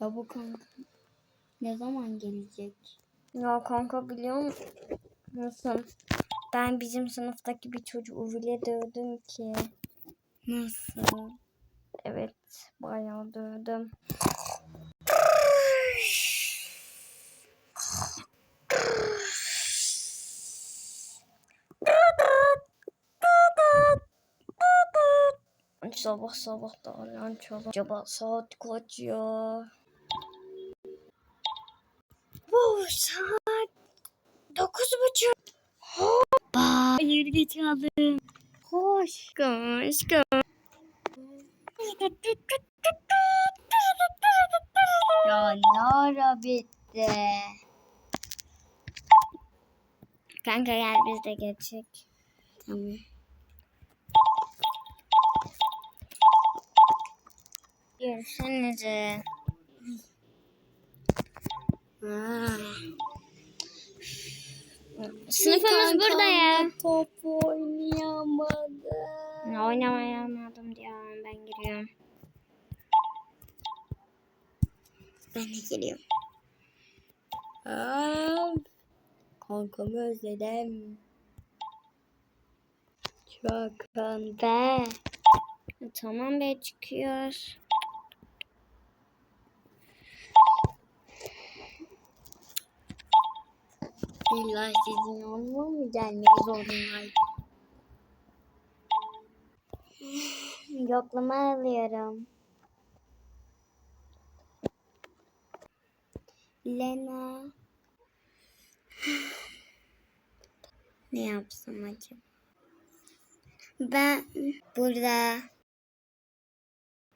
Ya bu kanka ne zaman gelecek? Ya kanka biliyor musun? Ben bizim sınıftaki bir çocuğu bile dövdüm ki. Nasıl? Evet bayağı dövdüm. Sabah sabah da alarm çalıyor. Acaba saat kaç ya? Bu saat dokuz buçuk. Hayır geç kaldım. Hoş. Koş koş. Bitti? Kanka gel biz de geçecek. Tamam. Yürüsenize. Sınıfımız burada ya. Top oynayamadım. Ne oynamayamadım diyor. Ben giriyorum. Ben de geliyorum. Aa, kankamı özledim. Çok Be. Tamam be çıkıyor. İlla sizin yanıma mı gelmek zorundaydım? Yoklama alıyorum. Lena. ne yapsam acaba? Ben burada